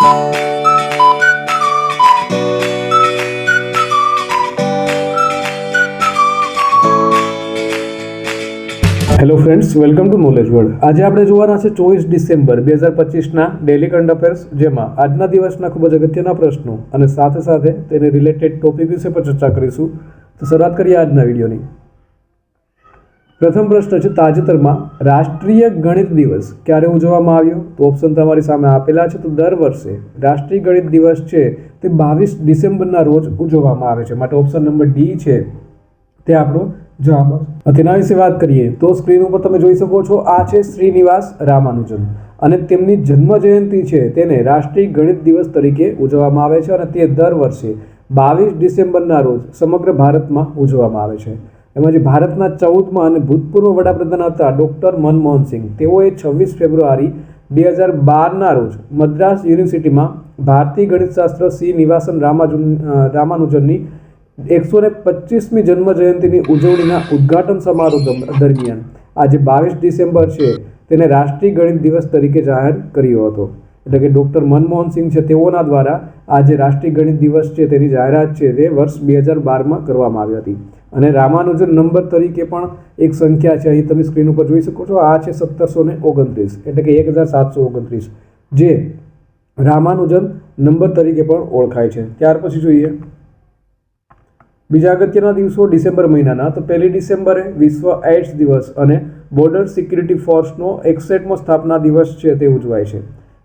Hello friends welcome to knowledge world આજે આપણે જોવાના છે ચોવીસ ડિસેમ્બર બે હજાર પચીસના ડેલી કરંટ અફેર્સ જેમાં આજના દિવસના ખૂબ જ અગત્યના પ્રશ્નો અને સાથે સાથે તેને રિલેટેડ ટોપિક વિશે પણ ચર્ચા કરીશું. તો શરૂઆત કરીએ આજના વિડીયોની. પ્રથમ પ્રશ્ન છે તાજેતરમાં રાષ્ટ્રીય ગણિત દિવસ ક્યારે ઉજવવામાં આવ્યો? તો ઓપ્શન તમારી સામે આપેલા છે. તો દર વર્ષે રાષ્ટ્રીય ગણિત દિવસ છે તે બાવીસ ડિસેમ્બરના રોજ ઉજવવામાં આવે છે. માટે ઓપ્શન નંબર ડી છે તે આપણો જવાબ તેના વિશે વાત કરીએ તો સ્ક્રીન ઉપર તમે જોઈ શકો છો, આ છે શ્રીનિવાસ રામાનુજન. અને તેમની જન્મ જયંતિ છે તેને રાષ્ટ્રીય ગણિત દિવસ તરીકે ઉજવવામાં આવે છે. અને તે દર વર્ષે બાવીસ ડિસેમ્બરના રોજ સમગ્ર ભારતમાં ઉજવવામાં આવે છે. એમાં જે ભારતના ચૌદમાં અને ભૂતપૂર્વ વડાપ્રધાન હતા ડૉક્ટર મનમોહન સિંહ, તેઓએ છવ્વીસ ફેબ્રુઆરી બે હજાર બારના રોજ મદ્રાસ યુનિવર્સિટીમાં ભારતીય ગણિતશાસ્ત્ર સી નિવાસન રામાજુન રામાનુજનની એકસો ને પચીસમી જન્મ જયંતિની ઉજવણીના ઉદ્ઘાટન સમારોહ દરમિયાન આજે બાવીસ ડિસેમ્બર છે તેને રાષ્ટ્રીય ગણિત દિવસ તરીકે જાહેર કર્યો હતો. એટલે કે ડૉક્ટર મનમોહન સિંહ છે તેઓના દ્વારા આજે રાષ્ટ્રીય ગણિત દિવસ છે તેની જાહેરાત છે તે વર્ષ બે હજાર બારમાં કરવામાં આવી હતી. અને રામાનુજન નંબર તરીકે પણ એક સંખ્યા છે. અહીં તમે સ્ક્રીન ઉપર જોઈ શકો છો. આ છે સત્તરસો ને ઓગણત્રીસ, એટલે કે એક હજાર સાતસો ઓગણત્રીસ, જે રામાનુજન નંબર તરીકે પણ ઓળખાય છે. ત્યાર પછી જોઈએ. બીજા અગત્યના દિવસો ડિસેમ્બર મહિનાના. તો પહેલી ડિસેમ્બરે વિશ્વ એઇડ્સ દિવસ અને બોર્ડર સિક્યુરિટી ફોર્સનો એકસઠમો સ્થાપના દિવસ છે, તે ઉજવાય છે.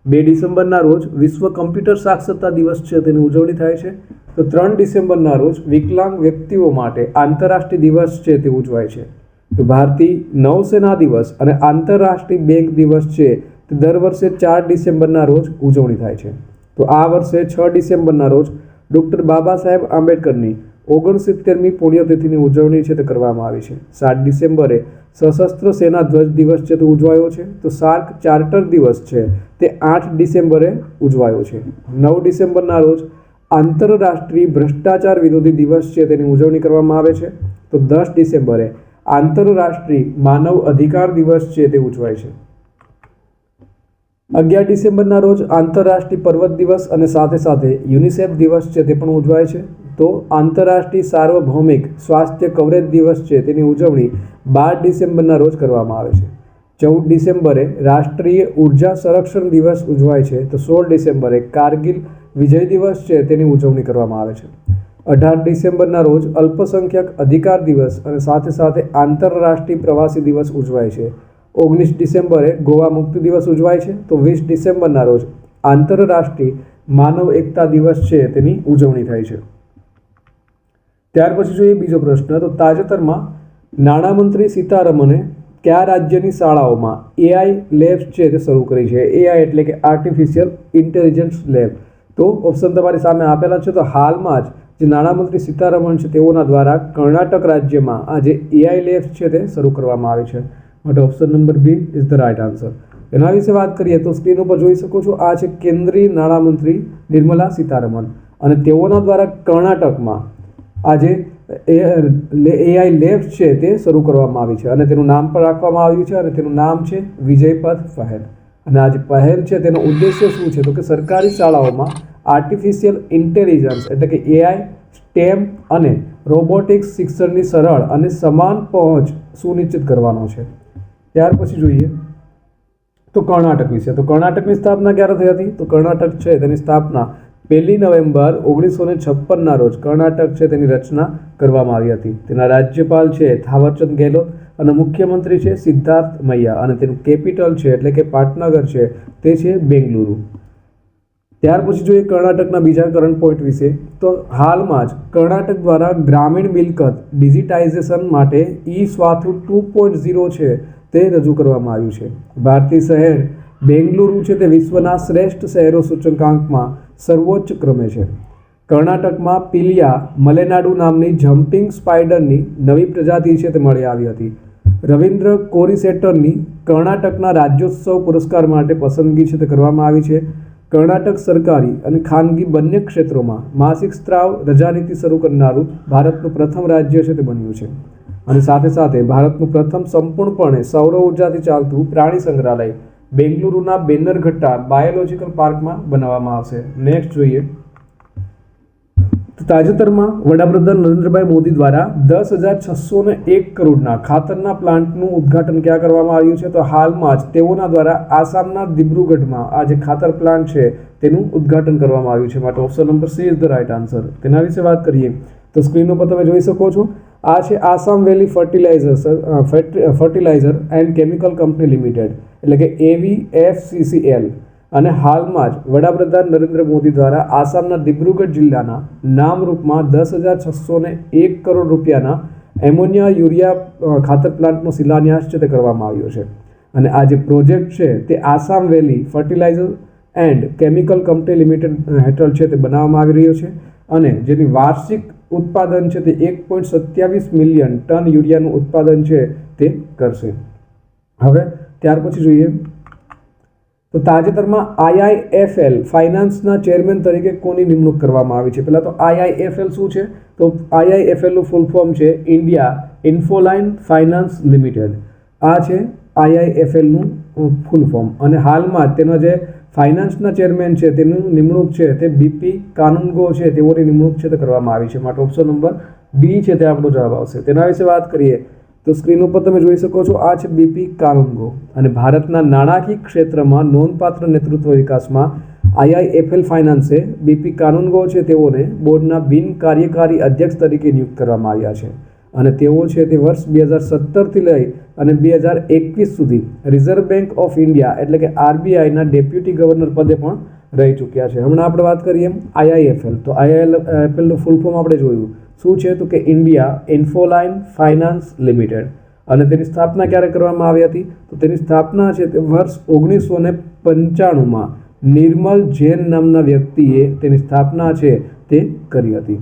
બે ડિસેમ્બરના રોજ વિશ્વ કમ્પ્યુટર સાક્ષરતા દિવસ છે, તેની ઉજવણી થાય છે. તો ત્રણ ડિસેમ્બરના રોજ વિકલાંગ વ્યક્તિઓ માટે આંતરરાષ્ટ્રીય દિવસ છે, તે ઉજવાય છે. તો ભારતીય નૌસેના દિવસ અને આંતરરાષ્ટ્રીય બેંક દિવસ છે, તે દર વર્ષે ચાર ડિસેમ્બરના રોજ ઉજવણી થાય છે. તો આ વર્ષે છ ડિસેમ્બરના રોજ ડૉક્ટર બાબા સાહેબ આંબેડકરની ઓગણસિત્તેરમી પુણ્યતિથિની ઉજવણી છે, તે કરવામાં આવી છે. સાત ડિસેમ્બરે સશસ્ત્ર સેના ધ્વજ દિવસ છે તે ઉજવાયો છે. તો સાર્ક ચાર્ટર દિવસ છે તે આઠ ડિસેમ્બરે ઉજવાયો છે. નવ ડિસેમ્બરના રોજ આંતરરાષ્ટ્રીય ભ્રષ્ટાચાર વિરોધી દિવસ છે તેની ઉજવણી કરવામાં આવે છે. તો દસ ડિસેમ્બરે આંતરરાષ્ટ્રીય માનવ અધિકાર દિવસ છે તે ઉજવાય છે. અગિયાર ડિસેમ્બરના રોજ આંતરરાષ્ટ્રીય પર્વત દિવસ અને સાથે સાથે યુનિસેફ દિવસ છે તે પણ ઉજવાય છે. તો આંતરરાષ્ટ્રીય સાર્વભૌમિક સ્વાસ્થ્ય કવરેજ દિવસ છે. તેની ઉજવણી બાર ડિસેમ્બરના રોજ કરવામાં આવે છે. ચૌદ ડિસેમ્બરે રાષ્ટ્રીય ઊર્જા સંરક્ષણ દિવસ ઉજવાય છે. તો સોળ ડિસેમ્બરે કારગિલ વિજય દિવસ છે. તેની ઉજવણી કરવામાં આવે છે. અઢાર ડિસેમ્બરના રોજ અલ્પસંખ્યક અધિકાર દિવસ અને સાથે સાથે આંતરરાષ્ટ્રીય પ્રવાસી દિવસ ઉજવાય છે. ઓગણીસ ડિસેમ્બરે ગોવા મુક્તિ દિવસ ઉજવાય છે. તો વીસ ડિસેમ્બરના રોજ આંતરરાષ્ટ્રીય માનવ એકતા દિવસ છે. તેની ઉજવણી થાય છે. ત્યાર પછી જોઈએ બીજો પ્રશ્ન, તો તાજેતરમાં નાણામંત્રી સીતારમણે કયા રાજ્યની શાળાઓમાં એઆઈ લેબ્સ છે તે શરૂ કરી છે? એઆઈ એટલે કે આર્ટિફિશિયલ ઇન્ટેલિજન્સ લેબ તો ઓપ્શન તમારી સામે આપેલા છે, તો હાલમાં જ જે નાણામંત્રી સીતારમણ છે તેઓના દ્વારા કર્ણાટક રાજ્યમાં આ જે એઆઈ લેબ્સ છે તે શરૂ કરવામાં આવી છે. માટે option number B is the right answer એના વિશે વાત કરીએ તો સ્ક્રીન ઉપર જોઈ શકો છો, આ છે કેન્દ્રીય નાણામંત્રી નિર્મલા સીતારમણ. અને તેઓના દ્વારા કર્ણાટકમાં આજે એઆઈ લેબ્સ છે તે શરૂ કરવામાં આવી છે અને તેનું નામ પણ રાખવામાં આવ્યું છે અને તેનું નામ છે વિજયપથ પહેલ. અને આ જે પહેલ છે તેનો ઉદ્દેશ્ય શું છે તો કે સરકારી શાળાઓમાં આર્ટિફિશિયલ ઇન્ટેલિજન્સ એટલે કે એઆઈ સ્ટેમ અને રોબોટિક્સ શિક્ષણની સરળ અને સમાન પહોંચ સુનિશ્ચિત કરવાનો છે. ત્યાર પછી જોઈએ તો કર્ણાટક વિશે. તો કર્ણાટકની સ્થાપના ક્યારે થઈ હતી? તો કર્ણાટક છે તેની સ્થાપના પહેલી નવેમ્બર ઓગણીસો ને છપ્પનના રોજ કર્ણાટક છે તેની રચના કરવામાં આવી હતી. તેના રાજ્યપાલ છે થાવરચંદ ગેહલોત અને મુખ્યમંત્રી છે સિદ્ધાર્થ મૈયા અને તેનું કેપિટલ છે એટલે કે પાટનગર છે તે છે બેંગલુરુ. ત્યાર પછી જોઈએ કર્ણાટકના બીજા કરંટ પોઈન્ટ વિશે, તો હાલમાં જ કર્ણાટક દ્વારા ગ્રામીણ મિલકત ડિજિટાઇઝેશન માટે e Swathu two point zero છે તે રજૂ કરવામાં આવ્યું છે. ભારતીય શહેર બેંગલુરુ છે તે વિશ્વના શ્રેષ્ઠ શહેરો સૂચકાંકમાં સર્વોચ્ચ ક્રમે છે. કર્ણાટકમાં પિલિયા મલેનાડુ નામની જમ્પિંગ સ્પાઈડરની નવી પ્રજાતિ છે તે મળી આવી હતી. રવિન્દ્ર કોરિસેટરની કર્ણાટકના રાજ્યોત્સવ પુરસ્કાર માટે પસંદગી છે તે કરવામાં આવી છે. કર્ણાટક સરકારી અને ખાનગી બંને ક્ષેત્રોમાં માસિક સ્ત્રાવ રજાનીતિ શરૂ કરનારું ભારતનું પ્રથમ રાજ્ય છે તે બન્યું છે. અને સાથે સાથે ભારતનું પ્રથમ સંપૂર્ણપણે સૌર ઉર્જાથી ચાલતું પ્રાણી સંગ્રહાલય બેંગલુરુના બેનરઘટ્ટા બાયોલોજિકલ પાર્કમાં બનાવવામાં આવશે. નેક્સ્ટ જોઈએ. તાજેતરમાં વડાપ્રધાન નરેન્દ્રભાઈ મોદી દ્વારા દસ હજાર છસો ને એક કરોડના ખાતરના પ્લાન્ટનું ઉદ્ઘાટન ક્યાં કરવામાં આવ્યું છે? તો હાલમાં જ તેઓના દ્વારા આસામના દિબ્રુગઢમાં આ જે ખાતર પ્લાન્ટ છે, તેનું ઉદ્ઘાટન કરવામાં આવ્યું છે. માટે option number C is the right answer તેના વિશે વાત કરીએ તો સ્ક્રીન ઉપર તમે જોઈ શકો છો. આ છે Assam valley fertilizer fertilizer and chemical company limited, એટલે કે એવી એફસીસીએલ અને હાલમાં જ વડાપ્રધાન નરેન્દ્ર મોદી દ્વારા આસામના દિબ્રુગઢ જિલ્લાના નામરૂપમાં દસ હજાર છસો ને એક કરોડ રૂપિયાના એમોનિયા યુરિયા ખાતર પ્લાન્ટનો શિલાન્યાસ છે તે કરવામાં આવ્યો છે. અને આ જે પ્રોજેક્ટ છે તે Assam valley fertilizer and chemical company limited હેઠળ છે તે બનાવવામાં આવી રહ્યો છે અને જેની વાર્ષિક ઉત્પાદન છે તે એક પોઈન્ટ સત્યાવીસ મિલિયન ટન યુરિયાનું ઉત્પાદન છે તે કરશે. હવે ત્યાર પછી જોઈએ તો તાજેતરમાં આઈઆઈએફએલ ફાઇનાન્સના ચેરમેન તરીકે કોની નિમણૂક કરવામાં આવી છે? પહેલાં તો આઈઆઈએફએલ શું છે? તો આઈઆઈએફએલનું ફૂલ ફોર્મ છે ઇન્ડિયા ઇન્ફોલાઇન ફાઇનાન્સ લિમિટેડ. આ છે આઈઆઈએફએલનું ફૂલ ફોર્મ અને હાલમાં તેનો જે ફાઇનાન્સના ચેરમેન છે, તેનું નિમણૂક છે, તે બીપી કાનુનગો છે, તેઓની નિમણૂક છે, તે કરવામાં આવી છે. માટે ઓપ્શન નંબર બી છે, તે આપણો જવાબ આવશે. તેના વિશે વાત કરીએ. તો સ્ક્રીન ઉપર તમે જોઈ શકો છો, આ છે બીપી કાનુંગો અને ભારતના નાણાકીય ક્ષેત્રમાં નોંધપાત્ર નેતૃત્વ વિકાસમાં આઈઆઈએફએલ ફાઇનાન્સે બીપી કાનુનગો છે તેઓને બોર્ડના બિન કાર્યકારી અધ્યક્ષ તરીકે નિયુક્ત કરવામાં આવ્યા છે. અને તેઓ છે તે વર્ષ બે હજાર સત્તરથી લઈ અને બે હજાર એકવીસ સુધી રિઝર્વ બેંક ઓફ ઇન્ડિયા એટલે કે આરબીઆઈના ડેપ્યુટી ગવર્નર પદે પણ રહી ચૂક્યા છે. હમણાં આપણે વાત કરીએ આઈઆઈએફએલ. તો આઈઆઈએફએલનું ફૂલ ફોર્મ આપણે જોયું. શું છે તો કે ઇન્ડિયા ઇન્ફોલાઇન ફાઇનાન્સ લિમિટેડ અને તેની સ્થાપના ક્યારે કરવામાં આવી હતી? તો તેની સ્થાપના છે તે વર્ષ ઓગણીસો ને પંચાણુંમાં નિર્મલ જૈન નામના વ્યક્તિએ તેની સ્થાપના છે તે કરી હતી.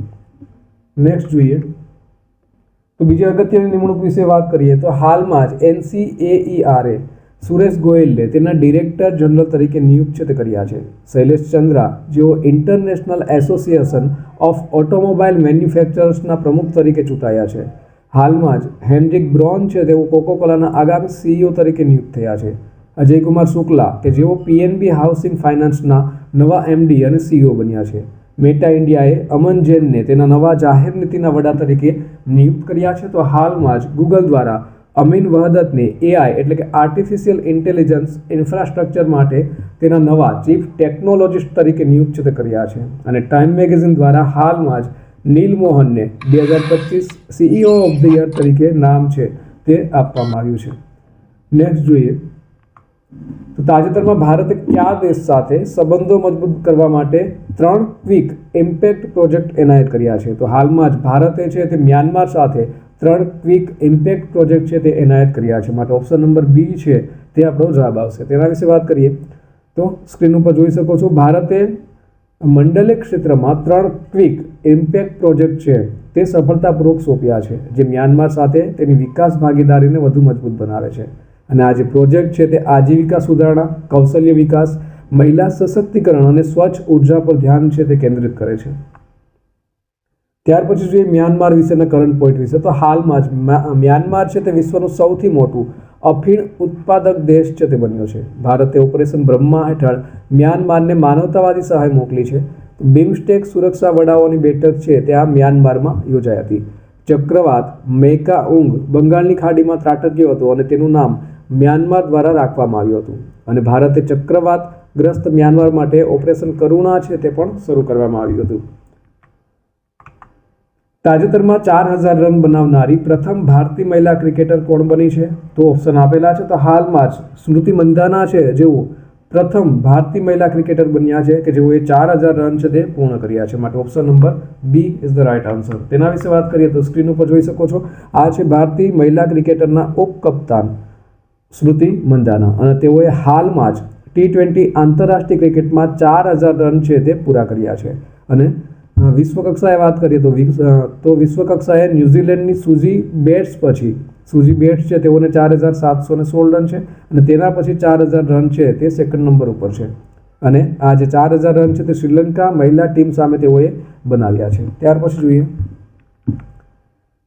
નેક્સ્ટ જોઈએ. તો બીજી અગત્યની નિમણૂક વિશે વાત કરીએ તો હાલમાં જ એનસીએઈઆરએ સુરેશ ગોયલને તેના ડિરેક્ટર જનરલ તરીકે નિયુક્ત કર્યા છે. શૈલેષ ચંદ્રા, જેઓ ઇન્ટરનેશનલ એસોસિએશન ઓફ ઓટોમોબાઈલ મેન્યુફેક્ચરર્સના પ્રમુખ તરીકે ચૂંટાયા છે. હાલમાં જ હેન્ડ્રિક બ્રોન છે તેઓ કોકોકોલાના આગામી સીઈઓ તરીકે નિયુક્ત થયા છે. અજયકુમાર શુક્લા, કે જેઓ પીએનબી હાઉસિંગ ફાઇનાન્સના નવા એમડી અને સીઈઓ બન્યા છે. મેટા ઇન્ડિયાએ અમન જૈનને તેના નવા જાહેર નીતિના વડા તરીકે નિયુક્ત કર્યા છે. તો હાલમાં જ ગૂગલ દ્વારા અમીન વહદતને એઆઈ એટલે કે આર્ટિફિશિયલ ઇન્ટેલિજન્સ ઇન્ફ્રાસ્ટ્રક્ચર માટે તેના નવા ચીફ ટેકનોલોજીસ્ટ તરીકે નિયુક્ત કર્યા છે. અને ટાઈમ મેગેઝિન દ્વારા હાલમાં જ નીલ મોહનને બે હજાર પચીસ સીઈઓ ઓફ ધ યર તરીકે નામ છે તે આપવામાં આવ્યું છે. નેક્સ્ટ જોઈએ. તો તાજેતરમાં ભારતે કયા દેશ સાથે સંબંધો મજબૂત કરવા માટે ત્રણ ક્વિક ઇમ્પેક્ટ પ્રોજેક્ટ એનાયત કર્યા છે? તો હાલમાં જ ભારતે છે તે મ્યાનમાર સાથે ત્રણ ક્વિક ઇમ્પેક્ટ પ્રોજેક્ટ છે તે એનાયત કર્યા છે. માટે ઓપ્શન નંબર બી છે તે આપણો જવાબ આવશે. તેના વિશે વાત કરીએ તો સ્ક્રીન ઉપર જોઈ શકો છો, ભારતે મંડલે ક્ષેત્રમાં ત્રણ ક્વિક ઇમ્પેક્ટ પ્રોજેક્ટ છે તે સફળતાપૂર્વક સોંપ્યા છે, જે મ્યાનમાર સાથે તેની વિકાસ ભાગીદારીને વધુ મજબૂત બનાવે છે. અને આ જે પ્રોજેક્ટ છે તે આજીવિકા સુધારણા, કૌશલ્ય વિકાસ, મહિલા સશક્તિકરણ અને સ્વચ્છ ઊર્જા પર ધ્યાન છે તે કેન્દ્રિત કરે છે. ત્યાર પછી જોઈએ મ્યાનમાર વિશેના કરંટ પોઈન્ટ વિશે. તો હાલમાં જ મ્યા- મ્યાનમાર છે તે વિશ્વનું સૌથી મોટું અફીણ ઉત્પાદક દેશ છે તે બન્યો છે. ભારતે ઓપરેશન બ્રહ્મા હેઠળ મ્યાનમારને માનવતાવાદી સહાય મોકલી છે. બિમસ્ટેક સુરક્ષા વડાઓની બેઠક છે તે આ મ્યાનમારમાં યોજાઈ હતી. ચક્રવાત, મેકા ઊંઘ બંગાળની ખાડીમાં ત્રાટક્યો હતો અને તેનું નામ મ્યાનમાર દ્વારા રાખવામાં આવ્યું હતું. અને ભારતે ચક્રવાત ગ્રસ્ત મ્યાનમાર માટે ઓપરેશન કરુણા છે તે પણ શરૂ કરવામાં આવ્યું હતું. તાજેતરમાં ચાર હજાર રન બનાવનારી પ્રથમ ભારતીય મહિલા ક્રિકેટર કોણ બની છે? તો ઓપ્શન આપેલા છે તો હાલમાં જ સ્મૃતિ મંધાના છે, જેઓ પ્રથમ ભારતીય મહિલા ક્રિકેટર બન્યા છે કે જેઓએ ચાર હજાર રન છે તે પૂર્ણ કર્યા છે. માટે option number B is the right answer તેના વિશે વાત કરીએ તો સ્ક્રીન ઉપર જોઈ શકો છો. આ છે ભારતીય મહિલા ક્રિકેટરના ઉપકપ્તાન સ્મૃતિ મંધાના અને તેઓએ હાલમાં જ ટી ટ્વેન્ટી આંતરરાષ્ટ્રીય ક્રિકેટમાં ચાર હજાર રન છે તે પૂરા કર્યા છે. અને અ, વિશ્વ કક્ષાએ વાત કરીએ તો તો વિશ્વકક્ષાએ ન્યૂઝીલેન્ડની સુઝી બેટ્સ પછી સુઝી બેટ્સ છે તેઓને ચાર હજાર સાતસો ને સોળ રન છે અને તેના પછી ચાર હજાર રન છે તે સેકન્ડ નંબર ઉપર છે. અને આ જે ચાર હજાર રન છે તે શ્રીલંકા મહિલા ટીમ સામે તેઓએ બનાવ્યા છે. ત્યાર પછી જોઈએ.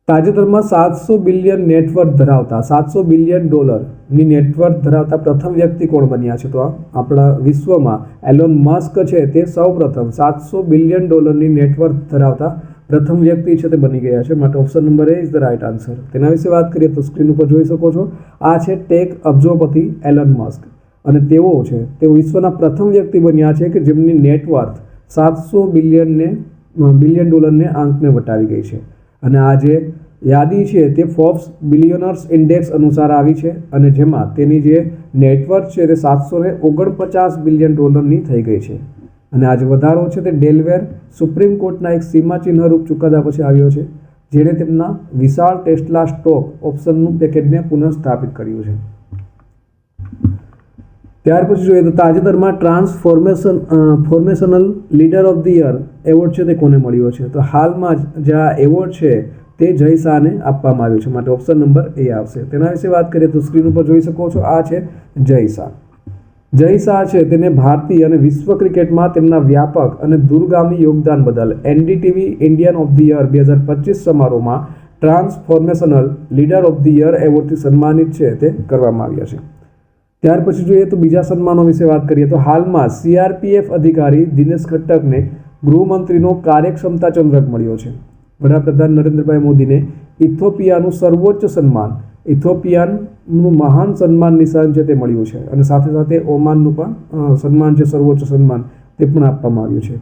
તાજેતરમાં સાતસો બિલિયન નેટવર્ક ધરાવતા, સાતસો બિલિયન ડોલરની નેટવર્ક ધરાવતા પ્રથમ વ્યક્તિ કોણ બન્યા છે? તો આપણા વિશ્વમાં એલોન મસ્ક છે તે સૌ પ્રથમ સાતસો બિલિયન ડોલરની નેટવર્ક ધરાવતા પ્રથમ વ્યક્તિ છે તે બની ગયા છે. માટે option number A is the right answer તેના વિશે વાત કરીએ તો સ્ક્રીન ઉપર જોઈ શકો છો. આ છે ટેક અબજોપતિ એલન મસ્ક. અને તેઓ છે, તેઓ વિશ્વના પ્રથમ વ્યક્તિ બન્યા છે કે જેમની નેટવર્થ સાતસો બિલિયનને, બિલિયન ડોલરને આંકને વટાવી ગઈ છે. અને આ જે યાદી છે તે ફોર્બ્સ બિલિયનર્સ ઇન્ડેક્સ અનુસાર આવી છે અને જેમાં તેની જે નેટવર્ક છે તે સાતસો ને ઓગણપચાસ બિલિયન ડોલરની થઈ ગઈ છે. અને આજે વધારો છે તે ડેલવેર સુપ્રીમ કોર્ટના એક સીમાચિહ્નરૂપ ચુકાદા પછી આવ્યો છે, જેણે તેમના વિશાળ ટેસ્લા સ્ટોક ઓપ્શનનું પેકેજને પુનઃસ્થાપિત કર્યું છે. ત્યાર પછી જોઈએ તો તાજેતરમાં transformation formational leader of the year award છે તે કોને મળ્યો છે? તો હાલમાં જ આ એવોર્ડ છે તે જય શાહને આપવામાં આવ્યો છે. માટે ઓપ્શન નંબર એ આવશે. તેના વિશે વાત કરીએ તો સ્ક્રીન ઉપર જોઈ શકો છો, આ છે જય શાહ. જય શાહ છે તેને ભારતીય અને વિશ્વ ક્રિકેટમાં તેમના વ્યાપક અને દૂરગામી યોગદાન બદલ NDTV Indian of the year બે હજાર પચીસ સમારોહમાં transformational leader of the year એવોર્ડથી સન્માનિત છે તે કરવામાં આવ્યા છે. ત્યાર પછી જોઈએ તો બીજા સન્માનો વિશે વાત કરીએ તો હાલમાં સીઆરપીએફ અધિકારી દિનેશ ખટ્ટકને ગૃહમંત્રીનો કાર્યક્ષમતા ચંદ્રક મળ્યો છે. વડાપ્રધાન નરેન્દ્રભાઈ મોદીને ઇથોપિયાનું સર્વોચ્ચ સન્માન, ઇથોપિયાનનું મહાન સન્માન નિશાન છે તે મળ્યું છે અને સાથે સાથે ઓમાનનું પણ સન્માન છે, સર્વોચ્ચ સન્માન તે પણ આપવામાં આવ્યું છે.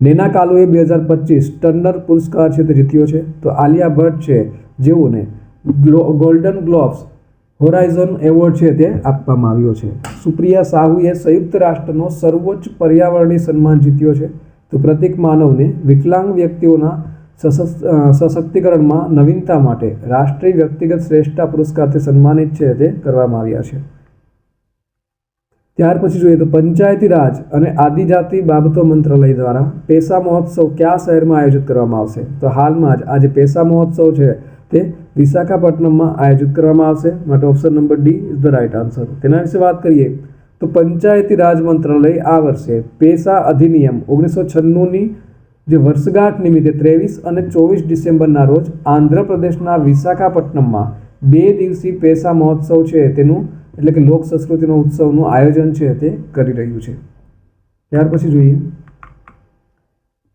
નેના કાલોએ બે હજાર પચીસ ટર્નર પુરસ્કાર છે તે જીત્યો છે. તો આલિયા ભટ્ટ છે જેઓને glow, golden globes horizon award છે તે આપવામાં આવ્યો છે. સુપ્રિયા સાહુએ સંયુક્ત રાષ્ટ્રનો સર્વોચ્ચ પર્યાવરણીય સન્માન જીત્યો છે. તો પ્રતિક માનવને વિકલાંગ વ્યક્તિઓના સશક્તિકરણમાં નવીનતા માટે રાષ્ટ્રીય વ્યક્તિગત શ્રેષ્ઠતા પુરસ્કારથી સન્માનિત છે તે કરવામાં આવ્યા છે. ત્યાર પછી જોઈએ તો પંચાયતી રાજ અને આદિજાતિ બાબતો મંત્રાલય દ્વારા પેસા મહોત્સવ કયા શહેરમાં આયોજિત કરવામાં આવશે? તો હાલમાં જ આજે પેસા મહોત્સવ છે. તે વિશાખાપટ્ટનમમાં આયોજિત કરવામાં આવશે. માટે option number D is the right answer તેના વિશે વાત કરીએ તો પંચાયતી રાજ મંત્રાલય આ વર્ષે પેસા અધિનિયમ ઓગણીસો છન્નુંની જે વર્ષગાંઠ નિમિત્તે ત્રેવીસ અને ચોવીસ ડિસેમ્બરના રોજ આંધ્રપ્રદેશના વિશાખાપટ્ટનમમાં બે દિવસીય પેસા મહોત્સવ છે. તેનું એટલે કે લોક સંસ્કૃતિનો ઉત્સવનું આયોજન છે તે કરી રહ્યું છે. ત્યાર પછી જોઈએ.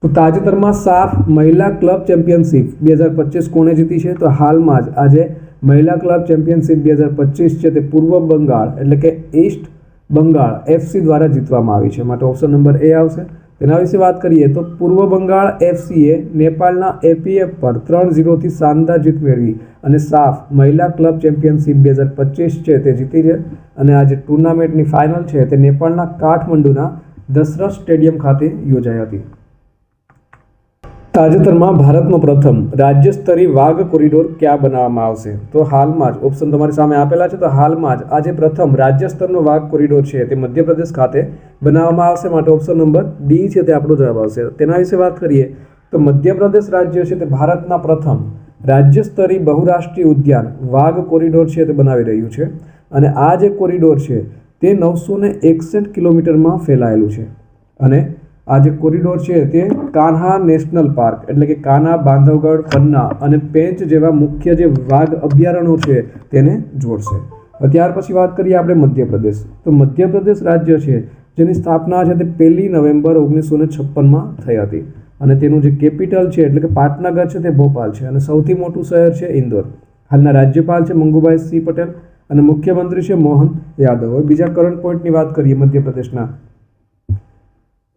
તાજેતરમાં સાફ મહિલા ક્લબ ચેમ્પિયનશિપ બે હજાર પચીસ કોણે જીતી છે? તો હાલમાં જ આજે મહિલા ક્લબ ચેમ્પિયનશિપ બે હજાર પચીસ છે તે પૂર્વ બંગાળ એટલે કે ઈસ્ટ બંગાળ એફસી દ્વારા જીતવામાં આવી છે. માટે ઓપ્શન નંબર એ આવશે. તેના વિશે વાત કરીએ તો પૂર્વ બંગાળ એફસીએ નેપાળના એપીએફ પર ત્રણ ઝીરોથી શાનદાર જીત મેળવી અને સાફ મહિલા ક્લબ ચેમ્પિયનશિપ બે હજાર પચીસ છે તે જીતી છે. અને આજે ટુર્નામેન્ટની ફાઇનલ છે તે નેપાળના કાઠમંડુના દશરથ સ્ટેડિયમ ખાતે યોજાઈ હતી. તાજેતરમાં ભારતનો પ્રથમ રાજ્ય સ્તરીય વાઘ કોરિડોર ક્યાં બનાવવામાં આવશે? તો હાલમાં જ ઓપ્શન તમારી સામે આપેલા છે. તો હાલમાં જ આજે પ્રથમ રાજ્ય સ્તરનો વાઘ કોરિડોર છે તે મધ્યપ્રદેશ ખાતે બનાવવામાં આવશે. માટે ઓપ્શન નંબર ડી છે તે આપણો જવાબ આવશે. તેના વિશે વાત કરીએ તો મધ્યપ્રદેશ રાજ્ય છે તે ભારતના પ્રથમ રાજ્ય સ્તરીય બહુરાષ્ટ્રીય ઉદ્યાન વાઘ કોરિડોર છે તે બનાવી રહ્યું છે. અને આ જે કોરિડોર છે તે નવસો ને એકસઠ કિલોમીટરમાં ફેલાયેલું છે. અને આ જે કોરિડોર છે તે કાન્હા નેશનલ પાર્ક, એટલે કે કાન્હા, બાંધવગઢ, પન્ના અને પેંચ જેવા મુખ્ય જે વાઘ અભયારણ્યો છે તેને જોડશે. ત્યાર પછી વાત કરીએ આપણે મધ્યપ્રદેશ. તો મધ્યપ્રદેશ રાજ્ય છે, જેની સ્થાપના છે તે પહેલી નવેમ્બર ઓગણીસો ને છપ્પનમાં થઈ હતી. અને તેનું જે કેપિટલ છે, એટલે કે પાટનગર છે તે ભોપાલ છે. અને સૌથી મોટું શહેર છે ઇન્દોર. હાલના રાજ્યપાલ છે મંગુભાઈ સિંહ પટેલ અને મુખ્યમંત્રી છે મોહન યાદવ. હવે બીજા કરંટ પોઈન્ટની વાત કરીએ મધ્યપ્રદેશના.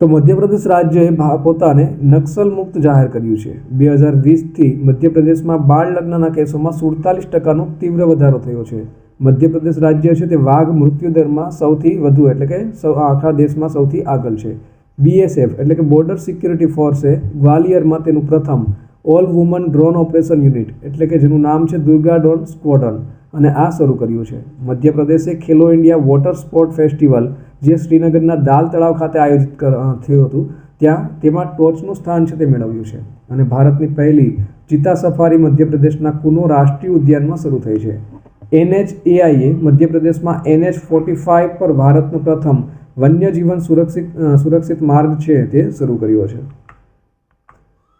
તો મધ્યપ્રદેશ રાજ્યએ પોતાને નક્સલ મુક્ત જાહેર કર્યું છે. બે હજાર વીસથી મધ્યપ્રદેશમાં બાળ લગ્નના કેસોમાં સુડતાલીસ ટકાનો તીવ્ર વધારો થયો છે. મધ્યપ્રદેશ રાજ્ય છે તે વાઘ મૃત્યુદરમાં સૌથી વધુ, એટલે કે સૌ- આખા દેશમાં સૌથી આગળ છે. બીએસએફ એટલે કે બોર્ડર સિક્યુરિટી ફોર્સે, ગ્વાલિયરમાં તેનું પ્રથમ all woman drone operation unit, એટલે કે જેનું નામ છે દુર્ગા ડ્રોન સ્ક્વોડન અને આ શરૂ કર્યું છે. મધ્યપ્રદેશે Khelo India water sport festival જે શ્રીનગરના દાલ તળાવ ખાતે આયોજિત થયું હતું, ત્યાં તેમાં ટોચનું સ્થાન છે તે મેળવ્યું છે. અને ભારતની પહેલી ચિત્તા સફારી મધ્યપ્રદેશના કુનો રાષ્ટ્રીય ઉદ્યાનમાં શરૂ થઈ છે. એનએચએઆઈએ મધ્યપ્રદેશમાં એનએચ ફોર્ટી ફાઇવ પર ભારતનો પ્રથમ વન્યજીવન સુરક્ષિત સુરક્ષિત માર્ગ છે તે શરૂ કર્યો છે.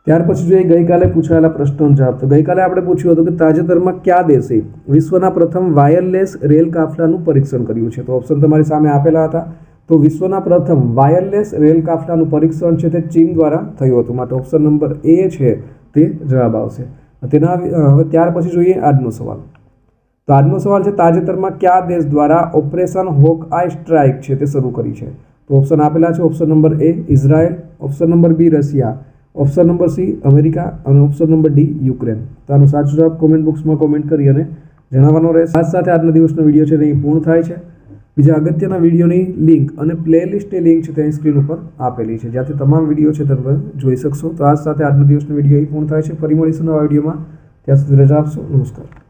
ત્યાર પછી જોઈએ ગઈકાલે પૂછાયેલા પ્રશ્નોનો જવાબ, તો ગઈકાલે આપણે પૂછ્યું હતું કે તાજેતરમાં કયા દેશે વિશ્વના પ્રથમ વાયરલેસ રેલ કાફલાનું પરીક્ષણ કર્યું છે? તો ઓપ્શન તમારી સામે આપેલા હતા. તો વિશ્વના પ્રથમ વાયરલેસ રેલ કાફલાનું પરીક્ષણ છે તે ચીન દ્વારા થયું હતું. માટે ઓપ્શન નંબર એ છે તે જવાબ આવશે. તેના હવે ત્યાર પછી જોઈએ આજનો સવાલ. તો આજનો સવાલ છે, તાજેતરમાં કયા દેશ દ્વારા ઓપરેશન હોક આઈ સ્ટ્રાઇક છે તે શરૂ કરી છે? તો ઓપ્શન આપેલા છે option number A Israel option number B Russia. Option number C America અને ઓપ્શન નંબર ડી યુક્રેન તો આનો સાચો જવાબ કોમેન્ટ બોક્સમાં કોમેન્ટ કરી અને જણાવવાનો રહેશે. સાથે સાથે આજના દિવસનો વીડિયો છે તે અહીં પૂર્ણ થાય છે. બીજા અગત્યના વિડીયોની લિંક અને પ્લેલિસ્ટની લિંક છે તે સ્ક્રીન ઉપર આપેલી છે. જ્યાંથી તમામ વીડિયો છે તમે જોઈ શકશો. તો આજ સાથે આજના દિવસનો વીડિયો અહીં પૂર્ણ થાય છે. ફરી મળીશું નવા વિડીયોમાં ત્યાં સુધી રજા આપશો. નમસ્કાર.